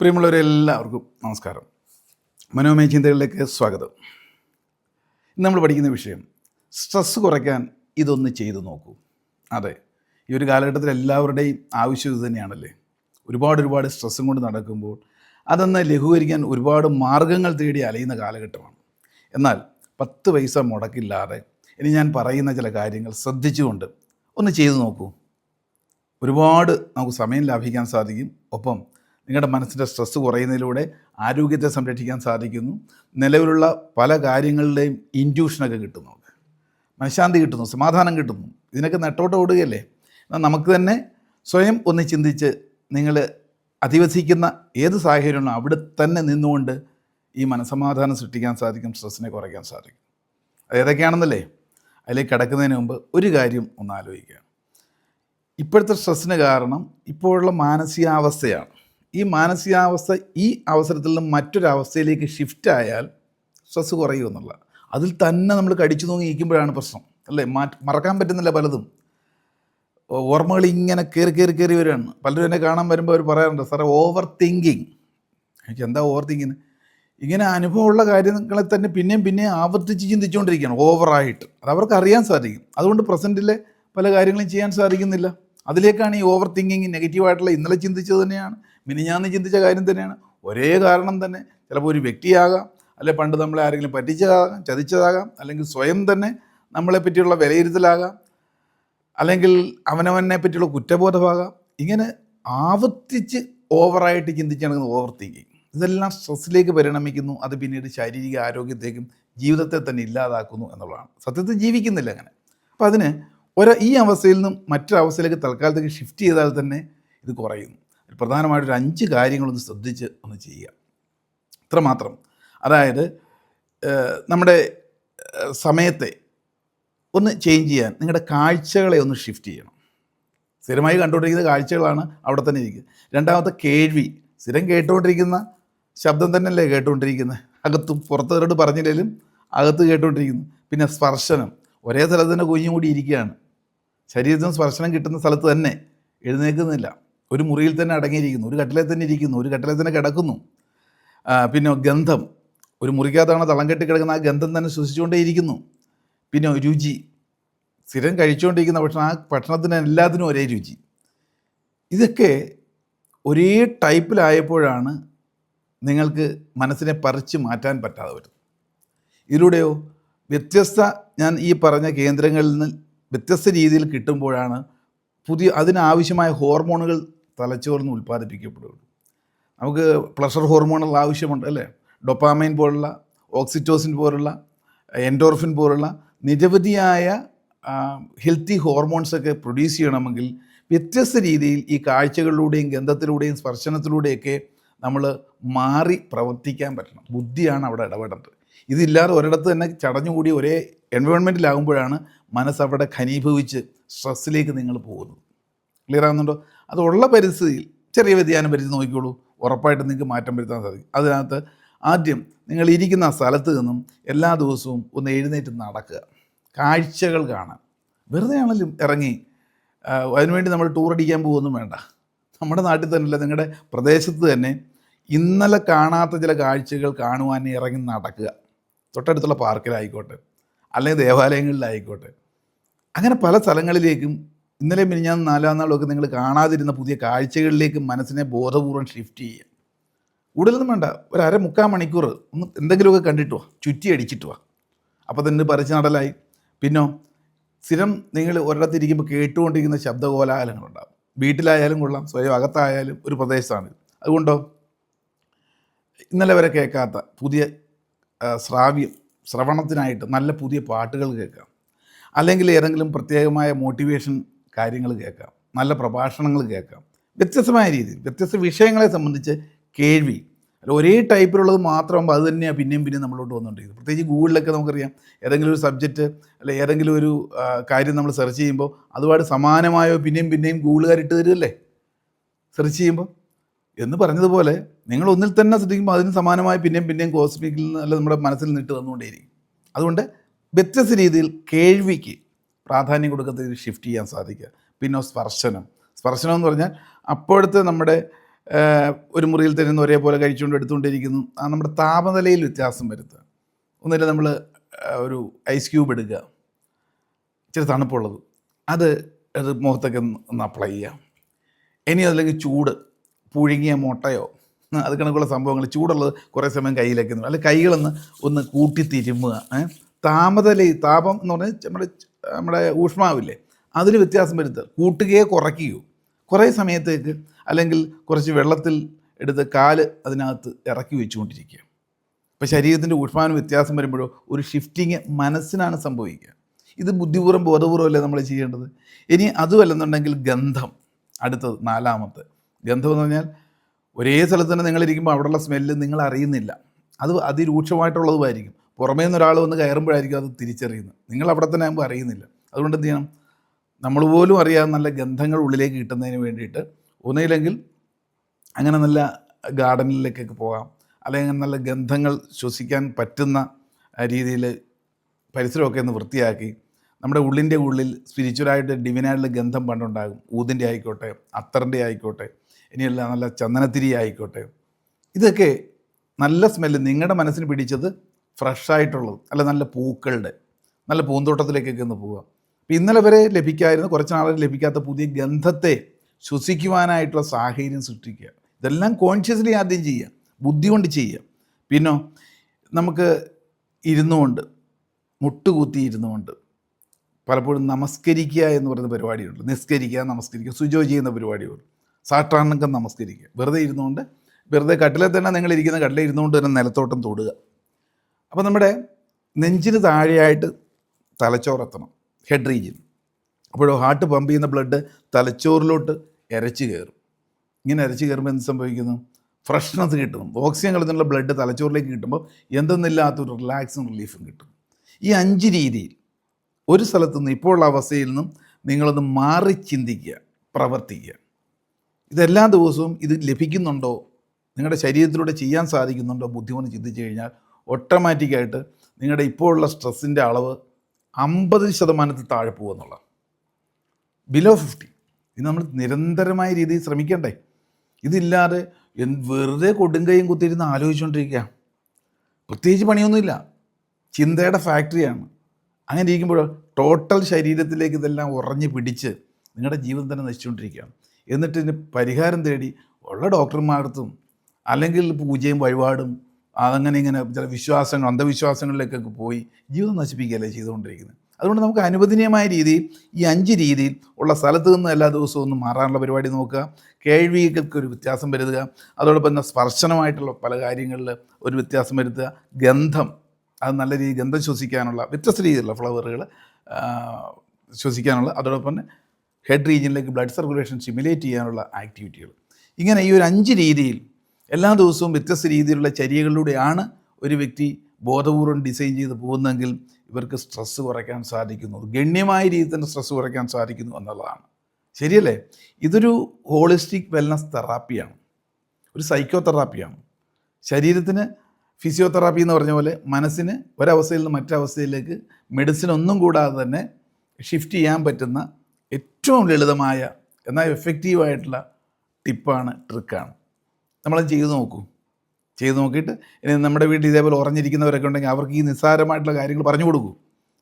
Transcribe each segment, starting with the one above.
പ്രിയമുള്ളവരെല്ലാവർക്കും നമസ്കാരം. മനോമയ ചിന്തകളിലേക്ക് സ്വാഗതം. ഇന്ന് നമ്മൾ പഠിക്കുന്ന വിഷയം സ്ട്രെസ് കുറയ്ക്കാൻ ഇതൊന്ന് ചെയ്തു നോക്കൂ. അതെ ഈ ഒരു കാലഘട്ടത്തിൽ എല്ലാവരുടെയും ആവശ്യം ഇത് തന്നെയാണല്ലേ? ഒരുപാട് ഒരുപാട് സ്ട്രെസ്സും കൊണ്ട് നടക്കുമ്പോൾ അതൊന്ന് ലഘൂകരിക്കാൻ ഒരുപാട് മാർഗങ്ങൾ തേടി അലയുന്ന കാലഘട്ടമാണ്. എന്നാൽ പത്ത് പൈസ മുടക്കില്ലാതെ ഇനി ഞാൻ പറയുന്ന ചില കാര്യങ്ങൾ ശ്രദ്ധിച്ചുകൊണ്ട് ഒന്ന് ചെയ്തു നോക്കൂ. ഒരുപാട് നമുക്ക് സമയം ലാഭിക്കാൻ സാധിക്കും. ഒപ്പം നിങ്ങളുടെ മനസ്സിന്റെ സ്ട്രെസ്സ് കുറയുന്നതിലൂടെ ആരോഗ്യത്തെ സംരക്ഷിക്കാൻ സാധിക്കുന്നു. നിലവിലുള്ള പല കാര്യങ്ങളുടെയും ഇന്റ്യൂഷനൊക്കെ കിട്ടും നമുക്ക് മനഃശാന്തി കിട്ടുന്നു സമാധാനം കിട്ടുന്നു. ഇതിനൊക്കെ നെട്ടോട്ട് ഓടുകയല്ലേ? എന്നാൽ നമുക്ക് തന്നെ സ്വയം ഒന്ന് ചിന്തിച്ച് നിങ്ങൾ അധിവസിക്കുന്ന ഏത് സാഹചര്യമാണോ അവിടെ തന്നെ നിന്നുകൊണ്ട് ഈ മനസമാധാനം സൃഷ്ടിക്കാൻ സാധിക്കും സ്ട്രെസ്സിനെ കുറയ്ക്കാൻ സാധിക്കും. അത് ഏതൊക്കെയാണെന്നല്ലേ? അതിലേക്ക് കിടക്കുന്നതിന് മുമ്പ് ഒരു കാര്യം ഒന്ന് ആലോചിക്കുക. ഇപ്പോഴത്തെ സ്ട്രെസ്സിന് കാരണം ഇപ്പോഴുള്ള മാനസികാവസ്ഥയാണ്. ഈ മാനസികാവസ്ഥ ഈ അവസരത്തിൽ നിന്ന് മറ്റൊരവസ്ഥയിലേക്ക് ഷിഫ്റ്റ് ആയാൽ സ്ട്രെസ് കുറയും എന്നുള്ള. അതിൽ തന്നെ നമ്മൾ കടിച്ചു തൂങ്ങി ഇരിക്കുമ്പോഴാണ് പ്രശ്നം അല്ലേ? മറക്കാൻ പറ്റുന്നില്ല പലതും. ഓർമ്മകൾ ഇങ്ങനെ കയറി കയറി കയറി വരികയാണ്. പലരും എന്നെ കാണാൻ വരുമ്പോൾ അവർ പറയാറുണ്ട് സാറേ ഓവർ തിങ്കിങ് എനിക്ക് എന്താ ഓവർ തിങ്കിങ് ഇങ്ങനെ അനുഭവമുള്ള കാര്യങ്ങളെ തന്നെ പിന്നെയും പിന്നെയും ആവർത്തിച്ച് ചിന്തിച്ചുകൊണ്ടിരിക്കുകയാണ് ഓവറായിട്ട് അത് അവർക്ക് അറിയാൻ സാധിക്കും. അതുകൊണ്ട് പ്രസന്റിലെ പല കാര്യങ്ങളും ചെയ്യാൻ സാധിക്കുന്നില്ല. അതിലേക്കാണ് ഈ ഓവർ തിങ്കിങ് നെഗറ്റീവായിട്ടുള്ള ഇന്നലെ ചിന്തിച്ചത് തന്നെയാണ്. മിനിഞ്ഞാന്ന് ചിന്തിച്ച കാര്യം തന്നെയാണ്. ഒരേ കാരണം തന്നെ ചിലപ്പോൾ ഒരു വ്യക്തിയാകാം അല്ലെ പണ്ട് നമ്മളെ ആരെങ്കിലും പറ്റിച്ചതാകാം ചതിച്ചതാകാം അല്ലെങ്കിൽ സ്വയം തന്നെ നമ്മളെ പറ്റിയുള്ള വിലയിരുത്തലാകാം അല്ലെങ്കിൽ അവനവനെ പറ്റിയുള്ള കുറ്റബോധമാകാം. ഇങ്ങനെ ആവർത്തിച്ച് ഓവറായിട്ട് ചിന്തിച്ചാണെങ്കിൽ ഓവർ തിങ്കിങ് ഇതെല്ലാം സ്ട്രെസ്സിലേക്ക് പരിണമിക്കുന്നു അത് പിന്നീട് ശാരീരിക ആരോഗ്യത്തേക്കും ജീവിതത്തെ തന്നെ ഇല്ലാതാക്കുന്നു എന്നുള്ളതാണ്. സത്യത്തിൽ ജീവിക്കുന്നില്ല അങ്ങനെ. അപ്പോൾ അതിന് ഒരു ഈ അവസ്ഥയിൽ നിന്നും മറ്റൊരവസ്ഥയിലേക്ക് തൽക്കാലത്തേക്ക് ഷിഫ്റ്റ് ചെയ്താൽ തന്നെ ഇത് കുറയുന്നു. പ്രധാനമായിട്ടൊരു അഞ്ച് കാര്യങ്ങളൊന്ന് ശ്രദ്ധിച്ച് ഒന്ന് ചെയ്യുക. ഇത്രമാത്രം. അതായത് നമ്മുടെ സമയത്തെ ഒന്ന് ചേഞ്ച് ചെയ്യാൻ നിങ്ങളുടെ കാഴ്ചകളെ ഒന്ന് ഷിഫ്റ്റ് ചെയ്യണം. സ്ഥിരമായി കണ്ടുകൊണ്ടിരിക്കുന്ന കാഴ്ചകളാണ് അവിടെ തന്നെ ഇരിക്കുന്നത്. രണ്ടാമത്തെ കേൾവി സ്ഥിരം കേട്ടുകൊണ്ടിരിക്കുന്ന ശബ്ദം തന്നെയല്ലേ കേട്ടുകൊണ്ടിരിക്കുന്നത്? അകത്തും പുറത്തവരോട് പറഞ്ഞില്ലെങ്കിലും അകത്ത് കേട്ടുകൊണ്ടിരിക്കുന്നു. പിന്നെ സ്പർശനം ഒരേ സ്ഥലത്ത് തന്നെ കുഞ്ഞുകൂടി ഇരിക്കുകയാണ്. ശരീരത്തിന് സ്പർശനം കിട്ടുന്ന സ്ഥലത്ത് തന്നെ എഴുന്നേൽക്കുന്നില്ല. ഒരു മുറിയിൽ തന്നെ അടങ്ങിയിരിക്കുന്നു ഒരു കട്ടിലെ തന്നെ ഇരിക്കുന്നു ഒരു കട്ടിലെ തന്നെ കിടക്കുന്നു. പിന്നെ ഗന്ധം. ഒരു മുറിക്കകത്താണ് തളം കെട്ടി കിടക്കുന്ന ആ ഗന്ധം തന്നെ ശ്വസിച്ചുകൊണ്ടേ ഇരിക്കുന്നു പിന്നെ രുചി. സ്ഥിരം കഴിച്ചുകൊണ്ടിരിക്കുന്ന ഭക്ഷണം ആ ഭക്ഷണത്തിന് എല്ലാത്തിനും ഒരേ രുചി. ഇതൊക്കെ ഒരേ ടൈപ്പിലായപ്പോഴാണ് നിങ്ങൾക്ക് മനസ്സിനെ പറിച്ച് മാറ്റാൻ പറ്റാതെ വരുന്നത്. ഇതിലൂടെയോ? വ്യത്യസ്ത ഞാൻ ഈ പറഞ്ഞ കേന്ദ്രങ്ങളിൽ നിന്ന് വ്യത്യസ്ത രീതിയിൽ കിട്ടുമ്പോഴാണ് പുതിയ അതിനാവശ്യമായ ഹോർമോണുകൾ തലച്ചോറിന് ഉൽപ്പാദിപ്പിക്കപ്പെടുകയുള്ളൂ നമുക്ക് പ്ലഷർ ഹോർമോണുകൾ ആവശ്യമുണ്ട് അല്ലേ? ഡൊപ്പാമൈൻ പോലുള്ള ഓക്സിറ്റോസിൻ പോലുള്ള എൻഡോർഫിൻ പോലുള്ള നിരവധിയായ ഹെൽത്തി ഹോർമോൺസൊക്കെ പ്രൊഡ്യൂസ് ചെയ്യണമെങ്കിൽ വ്യത്യസ്ത രീതിയിൽ ഈ കാഴ്ചകളിലൂടെയും ഗന്ധത്തിലൂടെയും സ്പർശനത്തിലൂടെയൊക്കെ നമ്മൾ മാറി പ്രവർത്തിക്കാൻ പറ്റണം. ബുദ്ധിയാണ് അവിടെ ഇടപെടേണ്ടത്. ഇതില്ലാതെ ഒരിടത്ത് തന്നെ ചടഞ്ഞുകൂടി ഒരേ എൻവയോൺമെന്റിലാകുമ്പോഴാണ് മനസ്സവിടെ ഖനീഭവിച്ച് സ്ട്രെസ്സിലേക്ക് നിങ്ങൾ പോകുന്നത്. ക്ലിയർ ആകുന്നുണ്ടോ അതുള്ള പരിസ്ഥിതിയിൽ ചെറിയ വ്യതിയാനം പരിധി നോക്കിക്കോളൂ. ഉറപ്പായിട്ട് നിങ്ങൾക്ക് മാറ്റം വരുത്താൻ സാധിക്കും. അതിനകത്ത് ആദ്യം നിങ്ങൾ ഇരിക്കുന്ന സ്ഥലത്ത് നിന്നും എല്ലാ ദിവസവും ഒന്ന് എഴുന്നേറ്റ് നടക്കുക. കാഴ്ചകൾ കാണാൻ. വെറുതെ ആണെങ്കിലും ഇറങ്ങി അതിനുവേണ്ടി നമ്മൾ ടൂർ അടിക്കാൻ പോകുമൊന്നും വേണ്ട. നമ്മുടെ നാട്ടിൽ തന്നെയല്ല നിങ്ങളുടെ പ്രദേശത്ത് തന്നെ ഇന്നലെ കാണാത്ത ചില കാഴ്ചകൾ കാണുവാൻ ഇറങ്ങി നടക്കുക. തൊട്ടടുത്തുള്ള പാർക്കിലായിക്കോട്ടെ അല്ലെങ്കിൽ ദേവാലയങ്ങളിലായിക്കോട്ടെ. അങ്ങനെ പല സ്ഥലങ്ങളിലേക്കും ഇന്നലെ മിനിഞ്ഞാൽ നാലാം നാളൊക്കെ നിങ്ങൾ കാണാതിരുന്ന പുതിയ കാഴ്ചകളിലേക്ക് മനസ്സിനെ ബോധപൂർവം ഷിഫ്റ്റ് ചെയ്യുക. കൂടുതലൊന്നും വേണ്ട. ഒരു അര മുക്കാൽ മണിക്കൂർ ഒന്ന് എന്തെങ്കിലുമൊക്കെ കണ്ടിട്ട് വാ. ചുറ്റി അടിച്ചിട്ട് വാ. അപ്പോൾ തന്നെ പറിച്ച് നടലായി. പിന്നോ സ്ഥിരം നിങ്ങൾ ഒരിടത്തിരിക്കുമ്പോൾ കേട്ടുകൊണ്ടിരിക്കുന്ന ശബ്ദകോലാഹലങ്ങളുണ്ടാകും വീട്ടിലായാലും കൊള്ളാം. സ്വയം അകത്തായാലും ഒരു പ്രദേശത്താണ്. അതുകൊണ്ടോ? ഇന്നലെ വരെ കേൾക്കാത്ത പുതിയ ശ്രാവ്യം ശ്രവണത്തിനായിട്ട് നല്ല പുതിയ പാട്ടുകൾ കേൾക്കാം. അല്ലെങ്കിൽ ഏതെങ്കിലും പ്രത്യേകമായ മോട്ടിവേഷൻ കാര്യങ്ങൾ കേൾക്കാം. നല്ല പ്രഭാഷണങ്ങൾ കേൾക്കാം. വ്യത്യസ്തമായ രീതിയിൽ വ്യത്യസ്ത വിഷയങ്ങളെ സംബന്ധിച്ച് കേൾവി. അല്ല ഒരേ ടൈപ്പിലുള്ളത് മാത്രമാകുമ്പോൾ അത് തന്നെയാണ് പിന്നെയും പിന്നെയും നമ്മളോട്ട് വന്നുകൊണ്ടിരിക്കുന്നത്. പ്രത്യേകിച്ച് ഗൂഗിളിലൊക്കെ നമുക്കറിയാം ഏതെങ്കിലും ഒരു സബ്ജക്റ്റ് അല്ലെ ഏതെങ്കിലും ഒരു കാര്യം നമ്മൾ സെർച്ച് ചെയ്യുമ്പോൾ അതുപാട് സമാനമായോ പിന്നെയും പിന്നെയും ഗൂഗിളുകാരിട്ട് തരുമല്ലേ സെർച്ച് ചെയ്യുമ്പോൾ. എന്ന് പറഞ്ഞതുപോലെ നിങ്ങൾ ഒന്നിൽ തന്നെ ശ്രദ്ധിക്കുമ്പോൾ അതിന് സമാനമായി പിന്നെയും പിന്നെയും കോസ്മിക്കിൽ നിന്ന് അല്ല നമ്മുടെ മനസ്സിൽ നിന്നിട്ട് തന്നുകൊണ്ടേയിരിക്കും അതുകൊണ്ട് വ്യത്യസ്ത രീതിയിൽ കേൾവിക്ക് പ്രാധാന്യം കൊടുക്കത്തിൽ ഷിഫ്റ്റ് ചെയ്യാൻ സാധിക്കുക. പിന്നെ സ്പർശനം. സ്പർശനം എന്ന് പറഞ്ഞാൽ അപ്പോഴത്തെ നമ്മുടെ ഒരു മുറിയിൽ തന്നെ ഒരേപോലെ കഴിച്ചുകൊണ്ട് എടുത്തുകൊണ്ടിരിക്കുന്നു. ആ നമ്മുടെ താപനിലയിൽ വ്യത്യാസം വരുത്തുക. ഒന്നില്ല നമ്മൾ ഒരു ഐസ് ക്യൂബ് എടുക്കുക. ഇച്ചിരി തണുപ്പുള്ളത്. അത് അത് മുഖത്തൊക്കെ ഒന്ന് അപ്ലൈ ചെയ്യാം ഇനി അതിലേക്ക് ചൂട്. പുഴുങ്ങിയ മുട്ടയോ അത് കണക്കുള്ള സംഭവങ്ങൾ. ചൂടുള്ളത് കുറേ സമയം കയ്യിലേക്ക് അല്ലെങ്കിൽ കൈകളൊന്ന് ഒന്ന് കൂട്ടി തിരുമ്മുക ഏ? താപനില താപം എന്ന് പറഞ്ഞാൽ നമ്മുടെ നമ്മുടെ ഊഷ്മാവില്ലേ അതിന് വ്യത്യാസം വരുത്തുക. കൂട്ടുകയോ കുറയ്ക്കുകയോ. കുറേ സമയത്തേക്ക് അല്ലെങ്കിൽ കുറച്ച് വെള്ളത്തിൽ എടുത്ത് കാൽ അതിനകത്ത് ഇറക്കി വെച്ചുകൊണ്ടിരിക്കുക. ഇപ്പോൾ ശരീരത്തിന്റെ ഊഷ്മാവിന് വ്യത്യാസം വരുമ്പോഴോ ഒരു ഷിഫ്റ്റിങ് മനസ്സിനാണ് സംഭവിക്കുക. ഇത് ബുദ്ധിപൂർവം ബോധപൂർവമല്ലേ നമ്മൾ ചെയ്യേണ്ടത്? ഇനി അതുമല്ലെന്നുണ്ടെങ്കിൽ ഗന്ധം അടുത്തത് നാലാമത്തെ. ഗന്ധം എന്ന് പറഞ്ഞാൽ ഒരേ സ്ഥലത്ത് തന്നെ നിങ്ങളിരിക്കുമ്പോൾ അവിടെയുള്ള സ്മെല്ല് നിങ്ങൾ അറിയുന്നില്ല അത് അതിരൂക്ഷമായിട്ടുള്ളതുമായിരിക്കും. പുറമേ നിന്ന് ഒരാൾ വന്ന് കയറുമ്പോഴായിരിക്കും അത് തിരിച്ചറിയുന്നത്. നിങ്ങൾ അവിടെ തന്നെ ആകുമ്പോൾ അറിയുന്നില്ല. അതുകൊണ്ട് എന്ത് ചെയ്യണം? നമ്മൾ പോലും അറിയാതെ നല്ല ഗന്ധങ്ങൾ ഉള്ളിലേക്ക് കിട്ടുന്നതിന് വേണ്ടിയിട്ട് ഒന്നുമില്ലെങ്കിൽ അങ്ങനെ നല്ല ഗാർഡനിലേക്കൊക്കെ പോകാം. അല്ലെങ്കിൽ നല്ല ഗന്ധങ്ങൾ ശ്വസിക്കാൻ പറ്റുന്ന രീതിയിൽ പരിസരമൊക്കെ ഒന്ന് വൃത്തിയാക്കി നമ്മുടെ ഉള്ളിന്റെ ഉള്ളിൽ സ്പിരിച്വലായിട്ട് ഡിവിനായിട്ടുള്ള ഗന്ധം പണ്ടുണ്ടാകും. ഊതിന്റെ ആയിക്കോട്ടെ അത്തറിന്റെ ആയിക്കോട്ടെ ഇനിയെല്ലാം നല്ല ചന്ദനത്തിരി ആയിക്കോട്ടെ. ഇതൊക്കെ നല്ല സ്മെല്ല് നിങ്ങളുടെ മനസ്സിന് പിടിച്ചത് ഫ്രഷായിട്ടുള്ളത്. അല്ല നല്ല പൂക്കളുടെ. നല്ല പൂന്തോട്ടത്തിലേക്കൊക്കെ ഒന്ന് പോവുക. അപ്പോൾ ഇന്നലെ വരെ ലഭിക്കായിരുന്നു. കുറച്ച് നാളെ ലഭിക്കാത്ത പുതിയ ഗന്ധത്തെ ശ്വസിക്കുവാനായിട്ടുള്ള സാഹചര്യം സൃഷ്ടിക്കുക. ഇതെല്ലാം കോൺഷ്യസ്ലി ആദ്യം ചെയ്യുക. ബുദ്ധി കൊണ്ട് ചെയ്യുക. പിന്നെ നമുക്ക് ഇരുന്നുകൊണ്ട് മുട്ടുകൂത്തി ഇരുന്നുകൊണ്ട് പലപ്പോഴും നമസ്കരിക്കുക എന്ന് പറയുന്ന പരിപാടിയുണ്ട്. നിസ്കരിക്കുക നമസ്കരിക്കുക സുജോ ചെയ്യുന്ന പരിപാടിയുണ്ട്. സാഷ്ടാംഗം നമസ്കരിക്കുക. വെറുതെ ഇരുന്നുകൊണ്ട് വെറുതെ കട്ടിലെ തന്നെ നിങ്ങൾ ഇരിക്കുന്ന കട്ടിലെ ഇരുന്നുകൊണ്ട് തന്നെ നിലത്തോട്ടം തൊടുക. അപ്പോൾ നമ്മുടെ നെഞ്ചിന് താഴെയായിട്ട് തലച്ചോറെത്തണം ഹെഡ് റീജിയൻ അപ്പോഴോ ഹാർട്ട് പമ്പ് ചെയ്യുന്ന ബ്ലഡ് തലച്ചോറിലോട്ട് ഇരച്ച് കയറും. ഇങ്ങനെ ഇരച്ച് കയറുമ്പോൾ എന്ത് സംഭവിക്കുന്നു? ഫ്രഷ്നസ് കിട്ടും ഓക്സിജൻ കളിച്ചുള്ള ബ്ലഡ് തലച്ചോറിലേക്ക് കിട്ടുമ്പോൾ എന്തെന്നില്ലാത്തൊരു റിലാക്സും റിലീഫും കിട്ടും. ഈ അഞ്ച് രീതിയിൽ ഒരു സ്ഥലത്തു നിന്ന് ഇപ്പോൾ ഉള്ള അവസ്ഥയിൽ നിന്നും നിങ്ങളൊന്ന് മാറി ചിന്തിക്കുക പ്രവർത്തിക്കുക. ഇതെല്ലാ ദിവസവും ഇത് ലഭിക്കുന്നുണ്ടോ? നിങ്ങളുടെ ശരീരത്തിലൂടെ ചെയ്യാൻ സാധിക്കുന്നുണ്ടോ? ബുദ്ധിമുട്ട് ചിന്തിച്ചു കഴിഞ്ഞാൽ ഓട്ടോമാറ്റിക്കായിട്ട് നിങ്ങളുടെ ഇപ്പോഴുള്ള സ്ട്രെസ്സിന്റെ അളവ് അമ്പത് ശതമാനത്തിൽ താഴെ പോകുമെന്നുള്ള ബിലോ ഫിഫ്റ്റി ഇത് നമ്മൾ നിരന്തരമായ രീതിയിൽ ശ്രമിക്കണ്ടേ. ഇതില്ലാതെ വെറുതെ കൊടുങ്കയും കുത്തിയിരുന്ന് ആലോചിച്ചുകൊണ്ടിരിക്കുക. പ്രത്യേകിച്ച് പണിയൊന്നുമില്ല. ചിന്തയുടെ ഫാക്ടറിയാണ്. അങ്ങനെ ഇരിക്കുമ്പോൾ ടോട്ടൽ ശരീരത്തിലേക്ക് ഇതെല്ലാം ഉറഞ്ഞു പിടിച്ച് നിങ്ങളുടെ ജീവിതം തന്നെ നശിച്ചുകൊണ്ടിരിക്കുകയാണ്. എന്നിട്ട് ഇതിന് പരിഹാരം തേടി ഉള്ള ഡോക്ടർമാർക്കും അല്ലെങ്കിൽ പൂജയും വഴിപാടും അതങ്ങനെ ഇങ്ങനെ ചില വിശ്വാസങ്ങൾ അന്ധവിശ്വാസങ്ങളിലേക്കൊക്കെ പോയി ജീവിതം നശിപ്പിക്കുകയല്ലേ ചെയ്തുകൊണ്ടിരിക്കുന്നത്. അതുകൊണ്ട് നമുക്ക് അനുവദനീയമായ രീതിയിൽ ഈ അഞ്ച് രീതിയിൽ ഉള്ള സ്ഥലത്ത് നിന്ന് എല്ലാ ദിവസവും ഒന്ന് മാറാനുള്ള പരിപാടി നോക്കുക. കേൾവികൾക്ക് ഒരു വ്യത്യാസം വരുത്തുക. അതോടൊപ്പം തന്നെ സ്പർശനമായിട്ടുള്ള പല കാര്യങ്ങളിൽ ഒരു വ്യത്യാസം വരുത്തുക. ഗന്ധം അത് നല്ല രീതിയിൽ ഗന്ധം ശ്വസിക്കാനുള്ള വ്യത്യസ്ത രീതിയിലുള്ള ഫ്ലവറുകൾ ശ്വസിക്കാനുള്ള അതോടൊപ്പം തന്നെ ഹെഡ് റീജിയനിലേക്ക് ബ്ലഡ് സർക്കുലേഷൻ സിമുലേറ്റ് ചെയ്യാനുള്ള ആക്ടിവിറ്റികൾ. ഇങ്ങനെ ഈ ഒരു അഞ്ച് രീതിയിൽ എല്ലാ ദിവസവും വ്യത്യസ്ത രീതിയിലുള്ള ചര്യകളിലൂടെയാണ് ഒരു വ്യക്തി ബോധപൂർവം ഡിസൈൻ ചെയ്ത് പോകുന്നതെങ്കിൽ ഇവർക്ക് സ്ട്രെസ്സ് കുറയ്ക്കാൻ സാധിക്കുന്നു. ഗണ്യമായ രീതിയിൽ തന്നെ സ്ട്രെസ്സ് കുറയ്ക്കാൻ സാധിക്കുന്നു എന്നുള്ളതാണ്. ശരിയല്ലേ? ഇതൊരു ഹോളിസ്റ്റിക് വെൽനസ് തെറാപ്പിയാണ് ഒരു സൈക്കോ തെറാപ്പിയാണ് ശരീരത്തിന് ഫിസിയോതെറാപ്പി എന്ന് പറഞ്ഞ പോലെ മനസ്സിന് ഒരവസ്ഥയിൽ നിന്ന് മറ്റവസ്ഥയിലേക്ക് മെഡിസിൻ ഒന്നും കൂടാതെ തന്നെ ഷിഫ്റ്റ് ചെയ്യാൻ പറ്റുന്ന ഏറ്റവും ലളിതമായ എന്നാൽ എഫക്റ്റീവായിട്ടുള്ള ടിപ്പാണ് ട്രിക്കാണ്. നമ്മളത് ചെയ്തു നോക്കൂ. ചെയ്തു നോക്കിയിട്ട് ഇനി നമ്മുടെ വീട്ടിൽ ഇതേപോലെ ഉറഞ്ഞിരിക്കുന്നവരൊക്കെ ഉണ്ടെങ്കിൽ അവർക്ക് ഈ നിസ്സാരമായിട്ടുള്ള കാര്യങ്ങൾ പറഞ്ഞു കൊടുക്കൂ.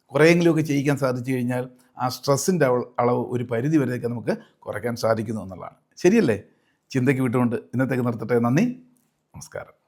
കുറേയെങ്കിലുമൊക്കെ ചെയ്യിക്കാൻ സാധിച്ചു കഴിഞ്ഞാൽ ആ സ്ട്രെസ്സിന്റെ അളവ് ഒരു പരിധി വരെയൊക്കെ നമുക്ക് കുറയ്ക്കാൻ സാധിക്കുന്നു എന്നുള്ളതാണ്. ശരിയല്ലേ? ചിന്തയ്ക്ക് വിട്ടുകൊണ്ട് ഇന്നത്തേക്ക് നിർത്തട്ടെ. നന്ദി. നമസ്കാരം.